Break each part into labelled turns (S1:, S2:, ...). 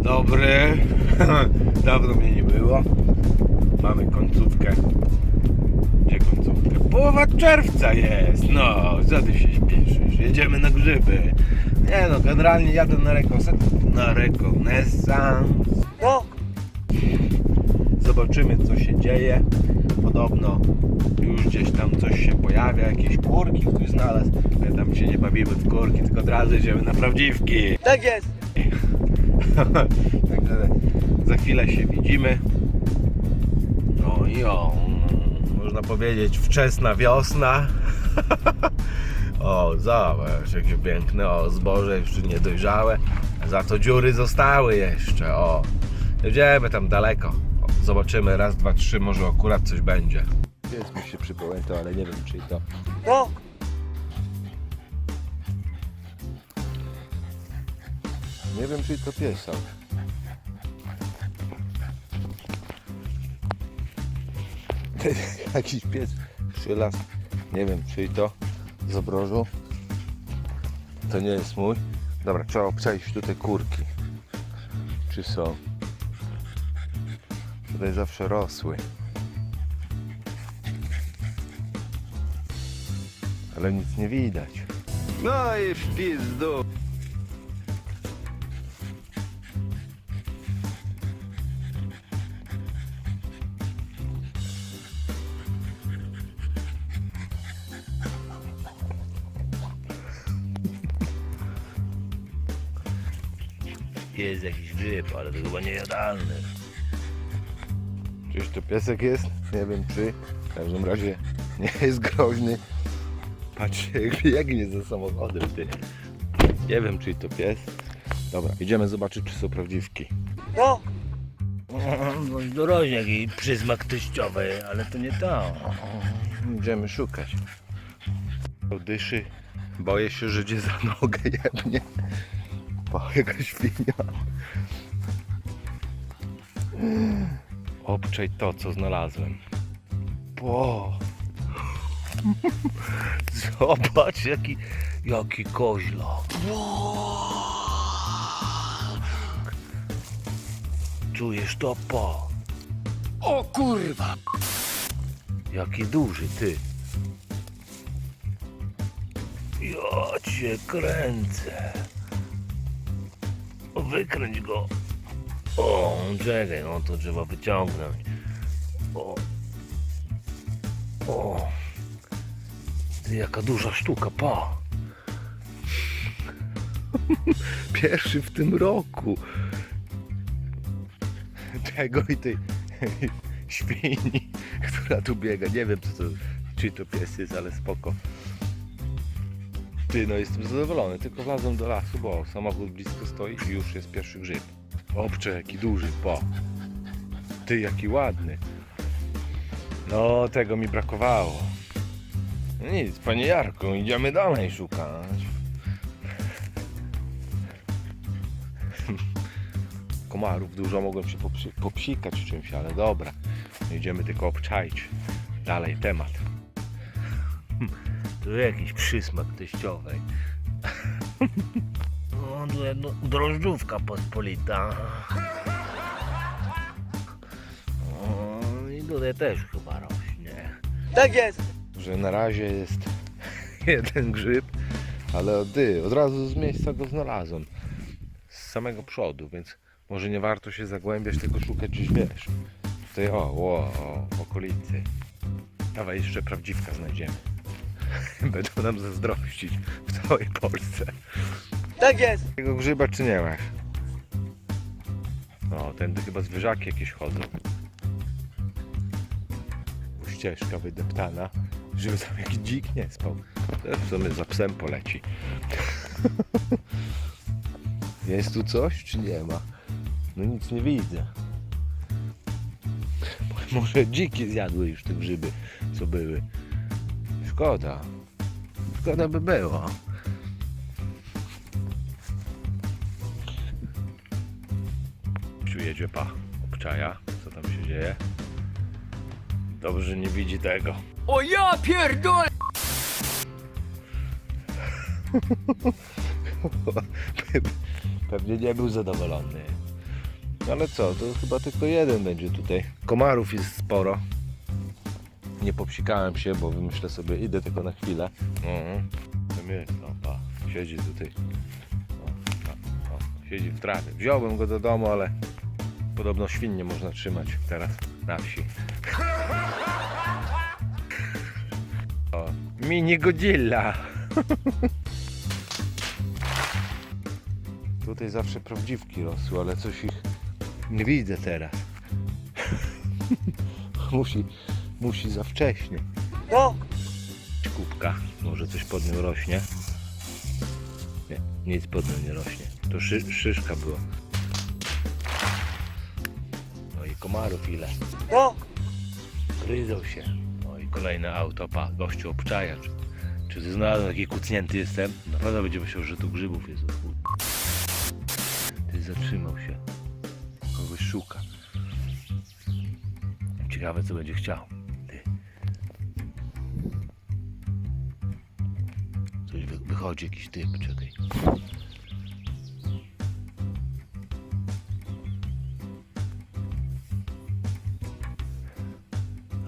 S1: Dobry. Dawno mnie nie było. Mamy końcówkę. Gdzie końcówkę? Połowa czerwca jest. No, co ty się śpieszysz? Jedziemy na grzyby. Nie no, generalnie jadę na rekonesans. Na rekonesans. No. Zobaczymy co się dzieje. Podobno już gdzieś tam coś się pojawia, jakieś kurki ktoś znalazł. My tam się nie bawimy w kurki, tylko od razu idziemy na prawdziwki.
S2: Tak jest.
S1: Także za chwilę się widzimy. No i o, można powiedzieć wczesna wiosna. o, zobacz, jakie piękne, o, zboże jeszcze niedojrzałe. Za to dziury zostały jeszcze, o. Jedziemy tam daleko. O, zobaczymy, raz, dwa, trzy, może akurat coś będzie. Jest mi się przypomniał, ale nie wiem, czy to...
S2: No.
S1: Nie wiem, czy to piesał. Jakiś pies przylas. Nie wiem, czy to z obrożu. To nie jest mój. Dobra, trzeba przejść tutaj kurki. Czy są? Tutaj zawsze rosły. Ale nic nie widać. No i w pizdu. Jest jakiś grzyb, ale to chyba niejadalny. Czyż to piesek jest? Nie wiem czy. W każdym razie nie jest groźny. Patrzcie jak biegnie za samochodem ty. Nie wiem czy to pies. Dobra, idziemy zobaczyć czy są prawdziwki.
S2: No.
S3: Bądź dorożniak i przyzmak teściowej, ale to nie to.
S1: Idziemy szukać. Dyszy. Boję się, że gdzie za nogę jebnie. Po jaka świnia. Obczaj to, co znalazłem. Po. Zobacz, jaki, jaki koźlo. Czujesz to po.
S2: O kurwa.
S1: Jaki duży, ty.
S3: Ja cię kręcę. Wykręć go. O, czekaj, no to trzeba wyciągnąć. O. O. Ty, jaka duża sztuka, pa.
S1: Pierwszy w tym roku. Tego i tej świni, która tu biega. Nie wiem, co to, czy to pies jest, ale spoko. Ty, no jestem zadowolony, tylko wlazłem do lasu, bo samochód blisko stoi i już jest pierwszy grzyb. Obcze, jaki duży, po. Ty, jaki ładny. No, tego mi brakowało. No Nic, panie Jarku, idziemy dalej szukać. komarów dużo, mogłem się popsi- popsikać czymś, ale dobra. Idziemy tylko obczaić. Dalej temat.
S3: Tu jakiś przysmak teściowej. No, tu jedno, drożdżówka pospolita. O, i tutaj też chyba rośnie.
S2: Tak jest.
S1: Że na razie jest jeden grzyb, ale ty, od razu z miejsca go znalazłem. Z samego przodu, więc może nie warto się zagłębiać, tylko szukać gdzieś, wiesz. Tutaj o, o, o w okolicy. Dawaj jeszcze prawdziwka znajdziemy. Będą nam zazdrościć w całej Polsce.
S2: Tak jest.
S1: Tego grzyba czy nie masz? No, tędy chyba zwierzaki jakieś chodzą. Ścieżka wydeptana, żeby tam jakiś dzik nie spał. Też w sumie za psem poleci. Jest tu coś, czy nie ma? No nic nie widzę. Może dziki zjadły już te grzyby, co były. Szkoda. Szkoda by było. Siu jedzie pa, obczaja, co tam się dzieje. Dobrze, nie widzi tego.
S2: O ja pierdolę.
S1: Pewnie nie był zadowolony. No ale co, to chyba tylko jeden będzie tutaj. Komarów jest sporo. Nie popsikałem się, bo myślę sobie, idę tylko na chwilę. Mhm. No, siedzi tutaj. O, o, o, siedzi w trawie. Wziąłbym go do domu, ale podobno świn nie można trzymać teraz na wsi. O, mini Godzilla. Tutaj zawsze prawdziwki rosły, ale coś ich nie widzę teraz. musi, musi za wcześnie.
S2: No,
S1: Kubka, może coś pod nią rośnie. Nie, nic pod nią nie rośnie. To szy, szyszka była. No i komarów ile.
S2: no.
S1: Gryzą się. No i kolejne auto, pa, gościu obczaja. Czy, ty znalazłem taki kucnięty jestem? Na pewno będzie myślał, że tu grzybów jest. Ty zatrzymał się. Kogoś szuka. Ciekawe co będzie chciał. Wychodzi jakiś typ, czekaj.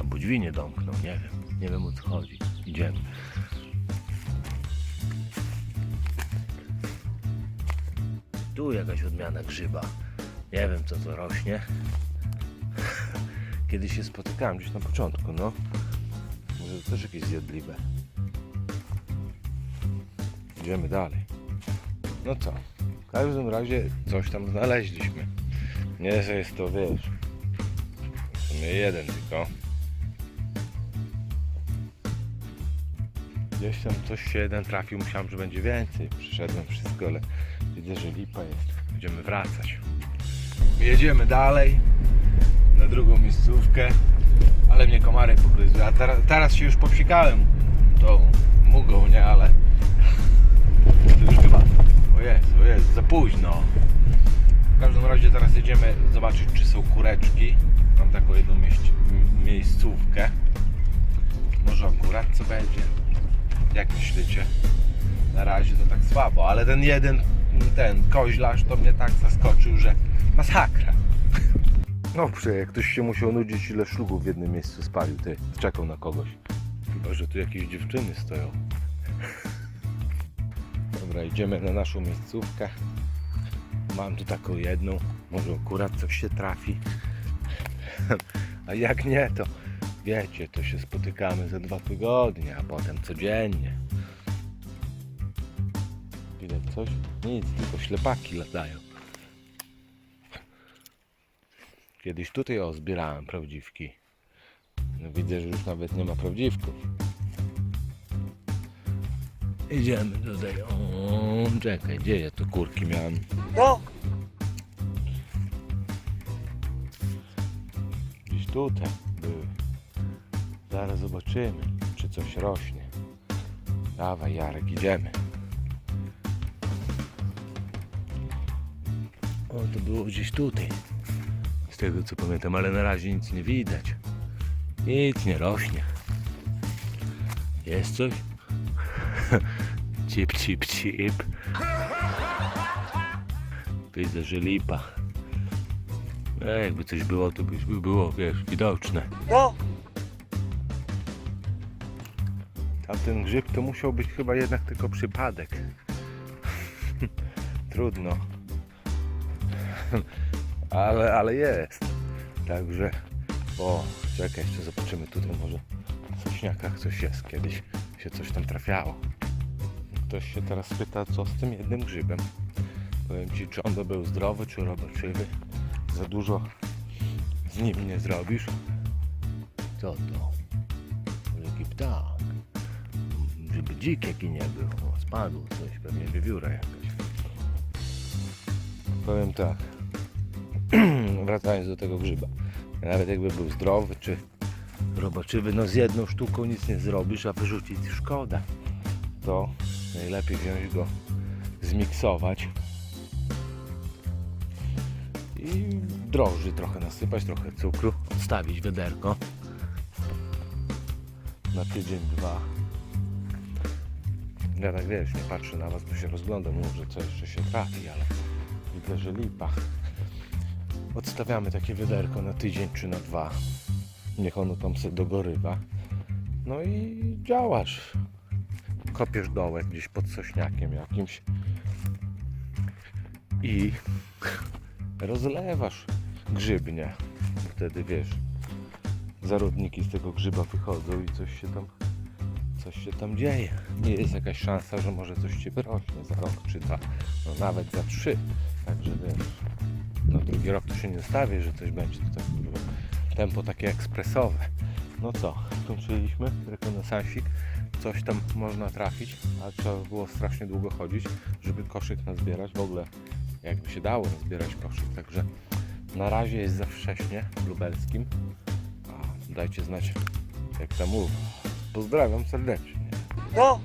S1: Albo drzwi nie domknął, nie wiem. Nie wiem o co chodzi. Idziemy. Tu jakaś odmiana grzyba. Nie wiem co to rośnie. Kiedyś się spotykałem gdzieś na początku, no. Może to też jakieś zjadliwe. Idziemy dalej. No co? W każdym razie coś tam znaleźliśmy. Nie, że jest to wiesz. W sumie jeden tylko. Gdzieś tam coś się jeden trafił, myślałem, że będzie więcej. Przyszedłem wszystko, ale widzę, że lipa jest. Będziemy wracać. Jedziemy dalej na drugą miejscówkę, ale mnie komary pogryzły. A teraz, teraz się już popsikałem tą mugą, nie? Ale późno. W każdym razie teraz jedziemy zobaczyć, czy są kureczki. Mam taką jedną miejscówkę. Może akurat co będzie? Jak myślicie? Na razie to tak słabo, ale ten jeden, ten koźlarz to mnie tak zaskoczył, że masakra. Dobrze, jak ktoś się musiał nudzić, ile szlugów w jednym miejscu spalił, ty czekał na kogoś. Chyba, że tu jakieś dziewczyny stoją. Dobra, idziemy na naszą miejscówkę. Mam tu taką jedną, może akurat coś się trafi. A jak nie, to wiecie, to się spotykamy za dwa tygodnie, a potem codziennie. Widać coś? Nic, tylko ślepaki latają. Kiedyś tutaj o zbierałem prawdziwki. No widzę, że już nawet nie ma prawdziwków. Idziemy tutaj. O, czekaj, gdzie ja tu kurki miałem?
S2: No,
S1: Gdzieś tutaj były. Zaraz zobaczymy, czy coś rośnie. Dawaj Jarek, idziemy. O, to było gdzieś tutaj. Z tego co pamiętam, ale na razie nic nie widać. Nic nie rośnie. Jest coś? Cip, cip, cip. Widzę, że lipa. E, jakby coś było, to by było, wiesz, widoczne.
S2: no.
S1: Tamten grzyb to musiał być chyba jednak tylko przypadek. Trudno. ale, ale jest. Także, o, czekaj, jeszcze zobaczymy tutaj może w sośniakach coś jest. Kiedyś się coś tam trafiało. Ktoś się teraz pyta, co z tym jednym grzybem. Powiem Ci, czy on by był zdrowy, czy roboczywy. Za dużo z nim nie zrobisz. Co to? Jaki ptak. Żeby dzik jaki nie był. O, spadł coś, pewnie wiewióra jakaś. Powiem tak. Wracając do tego grzyba. Nawet jakby był zdrowy czy roboczywy, no z jedną sztuką nic nie zrobisz, a wyrzucić szkoda. To najlepiej wziąć go, zmiksować i drożdży trochę nasypać, trochę cukru, odstawić wiaderko na tydzień, dwa. Ja tak wiesz, nie patrzę na was, bo się rozglądam, może co jeszcze się trafi, ale widzę, że lipa. odstawiamy takie wiaderko na tydzień czy na dwa. Niech ono tam sobie dogorywa. No i działasz. Kopiesz dołek gdzieś pod sośniakiem jakimś i rozlewasz grzybnie. Wtedy wiesz, zarodniki z tego grzyba wychodzą i coś się tam coś się tam dzieje. Nie jest jakaś szansa, że może coś ci wyrośnie za rok czy dwa, no nawet za trzy. Także wiesz, na drugi rok to się nie stawię, że coś będzie. To tak tempo takie ekspresowe. No co, skończyliśmy rekonesansik. Coś tam można trafić, ale trzeba by było strasznie długo chodzić, żeby koszyk nazbierać. W ogóle jakby się dało nazbierać koszyk. Także na razie jest za wcześnie w lubelskim. A dajcie znać jak tam mów. Pozdrawiam serdecznie.
S2: No,